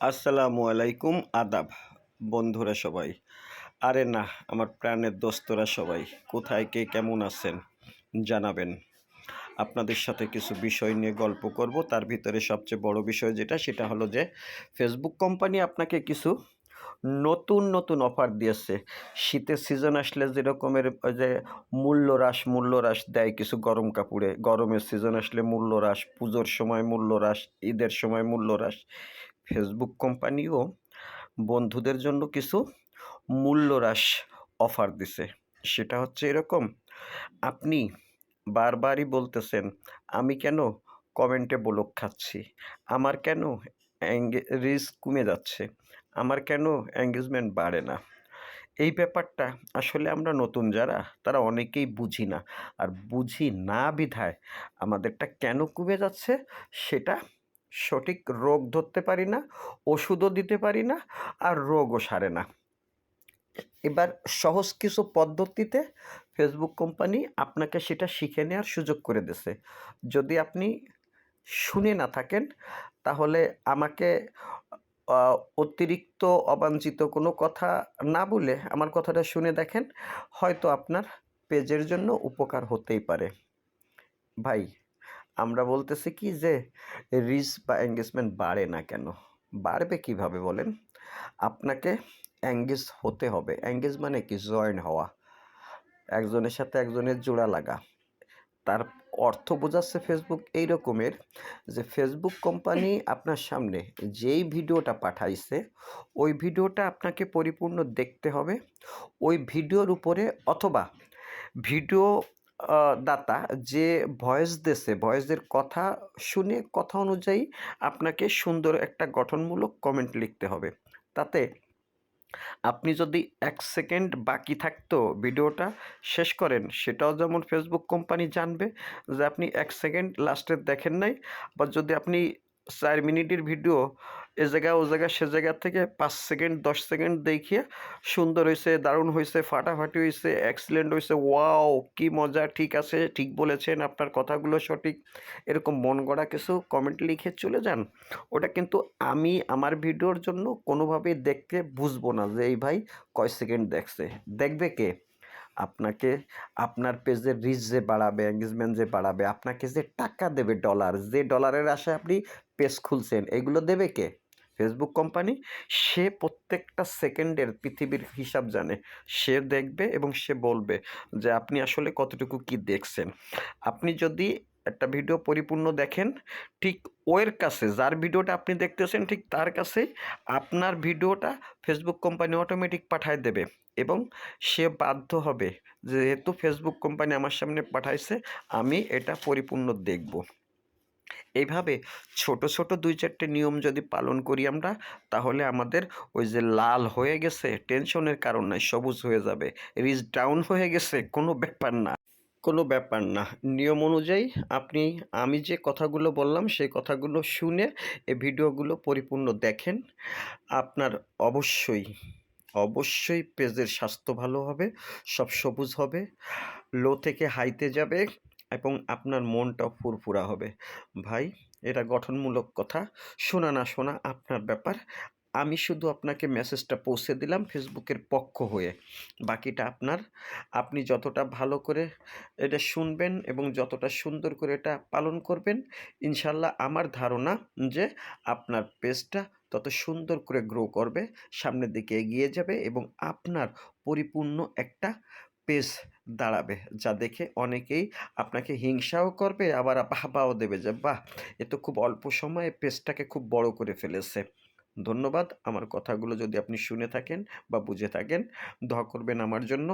আসসালামু আলাইকুম, আদাব। বন্ধুরা সবাই। আরে না, আমার প্রাণের দোস্তরা সবাই, কোথায় কে কেমন আছেন জানাবেন। আপনাদের সাথে কিছু বিষয় নিয়ে গল্প করব। তার ভিতরে সবচেয়ে বড় বিষয় যেটা, সেটা হলো যে ফেসবুক কোম্পানি আপনাকে কিছু নতুন নতুন অফার দিয়েছে। শীতের সিজন আসলে যেরকমের যে মূল্য হ্রাস মূল্য হ্রাস দেয় কিছু গরম কাপড়ে। গরমের সিজন আসলে মূল্য হ্রাস পুজোর সময় মূল্য হ্রাস ঈদের সময় মূল্য হ্রাস ফেসবুক কোম্পানিও বন্ধুদের জন্য কিছু মূল্য হ্রাস অফার দিছে। সেটা হচ্ছে এরকম, আপনি বারবারই বলতেছেন, আমি কেন কমেন্টে ব্লক খাচ্ছি? আমার কেন রিস্ক কমে যাচ্ছে? আমার কেন এঙ্গেজমেন্ট বাড়ে না? এই ব্যাপারটা আসলে আমরা নতুন যারা, তারা অনেকেই বুঝি না। আর বুঝি না বিধায় আমাদেরটা কেন কমে যাচ্ছে, সেটা সঠিক রোগ ধরতে পারি না, ওষুধও দিতে পারি না, আর রোগও সারে না। এবার সহজ কিছু পদ্ধতিতে ফেসবুক কোম্পানি আপনাকে সেটা শিখে নেওয়ার সুযোগ করে দিছে যদি আপনি শুনে না থাকেন, তাহলে আমাকে অতিরিক্ত অবাঞ্ছিত কোনো কথা না বলে আমার কথাটা শুনে দেখেন, হয়তো আপনার পেজের জন্য উপকার হতেই পারে। ভাই আমরা বলতেছি কি যে রিচ বা এঙ্গেজমেন্ট বাড়ে না কেন? বাড়বে কীভাবে বলেন? আপনাকে এঙ্গেজ হতে হবে। এঙ্গেজ মানে কি? জয়েন হওয়া। একজনের সাথে একজনের জোড়া লাগা। তার অর্থ বোঝাচ্ছে ফেসবুক এই রকমের যে ফেসবুক কোম্পানি আপনার সামনে যেই ভিডিওটা পাঠাইছে, ওই ভিডিওটা আপনাকে পরিপূর্ণ দেখতে হবে। ওই ভিডিওর উপরে অথবা ভিডিও দাতা যে ভয়েস দেছে, ভয়েসের কথা শুনে কথা অনুযায়ী আপনাকে সুন্দর একটা গঠনমূলক কমেন্ট লিখতে হবে। তাতে আপনি যদি এক সেকেন্ড বাকি থাকতো ভিডিওটা শেষ করেন, সেটাও যেমন ফেসবুক কোম্পানি জানবে যে আপনি এক সেকেন্ড লাস্টের দেখেন নাই, বা যদি আপনি চার মিনিটের ভিডিও এ জায়গা, ও জায়গা, সে জায়গা থেকে পাঁচ সেকেন্ড, দশ সেকেন্ড দেখিয়ে সুন্দর হয়েছে, দারুণ হয়েছে, ফাটাফাটি হয়েছে অ্যাক্সিডেন্ট হয়েছে। ওয়াও কি মজা, ঠিক আছে, ঠিক বলেছেন আপনার কথাগুলো সঠিক। এরকম মন গড়া কিছু কমেন্ট লিখে চলে যান। ওটা কিন্তু আমি আমার ভিডিওর জন্য কোনোভাবেই দেখতে বুঝব না যে, এই ভাই কয় সেকেন্ড দেখছে? দেখবে কে? আপনাকে, আপনার পেজের রিচ যে বাড়াবে এঙ্গেজমেন্ট যে বাড়াবে, আপনাকে যে টাকা দেবে ডলার যে ডলারের আশায় আপনি পেজ খুলছেন, এগুলো দেবে কে? ফেসবুক কোম্পানি সে প্রত্যেকটা সেকেন্ডের পৃথিবীর হিসাব জানে। সে দেখবে এবং সে বলবে যে, আপনি আসলে কতটুকু কি দেখছেন? আপনি যদি একটা ভিডিও পরিপূর্ণ দেখেন, ঠিক ওর কাছে, যার ভিডিওটা আপনি দেখতেছেন, ঠিক তার কাছেই আপনার ভিডিওটা ফেসবুক কোম্পানি অটোমেটিক পাঠায় দেবে এবং সে বাধ্য হবে, যেহেতু ফেসবুক কোম্পানি আমার সামনে পাঠাইছে, আমি এটা পরিপূর্ণ দেখব। এইভাবে ছোট ছোট দুই চারটে নিয়ম যদি পালন করি আমরা, তাহলে আমাদের ওই যে লাল হয়ে গেছে, টেনশনের কারণ নাই, সবুজ হয়ে যাবে। রিচ ডাউন হয়ে গেছে, কোনো ব্যাপার না। কোনো ব্যাপার না। নিয়ম অনুযায়ী আপনি, আমি যে কথাগুলো বললাম, সেই কথাগুলো শুনে এই ভিডিওগুলো পরিপূর্ণ দেখেন। আপনার অবশ্যই অবশ্যই পেজের স্বাস্থ্য ভালো হবে, সব সবুজ হবে, লো থেকে হাইতে যাবে এবং আপনার মনটাও ফুরফুরা হবে। ভাই, এটা গঠনমূলক কথা। শোনা না শোনা আপনার ব্যাপার। আমি শুধু আপনাকে মেসেজটা পৌঁছে দিলাম ফেসবুকের পক্ষ হয়ে। বাকিটা আপনার। আপনি যতটা ভালো করে এটা শুনবেন এবং যতটা সুন্দর করে এটা পালন করবেন ইনশাল্লাহ আমার ধারণা যে আপনার পেজটা তত সুন্দর করে গ্রো করবে, সামনের দিকে এগিয়ে যাবে এবং আপনার পরিপূর্ণ একটা পেজ দাঁড়াবে, যা দেখে অনেকেই আপনাকে হিংসাও করবে, আবার বাহবাও দেবে যে, বাহ, এ তো খুব অল্প সময়ে পেজটাকে খুব বড় করে ফেলেছে। ধন্যবাদ, আমার কথাগুলো যদি আপনি শুনে থাকেন বা বুঝে থাকেন, দোয়া করবেন আমার জন্য।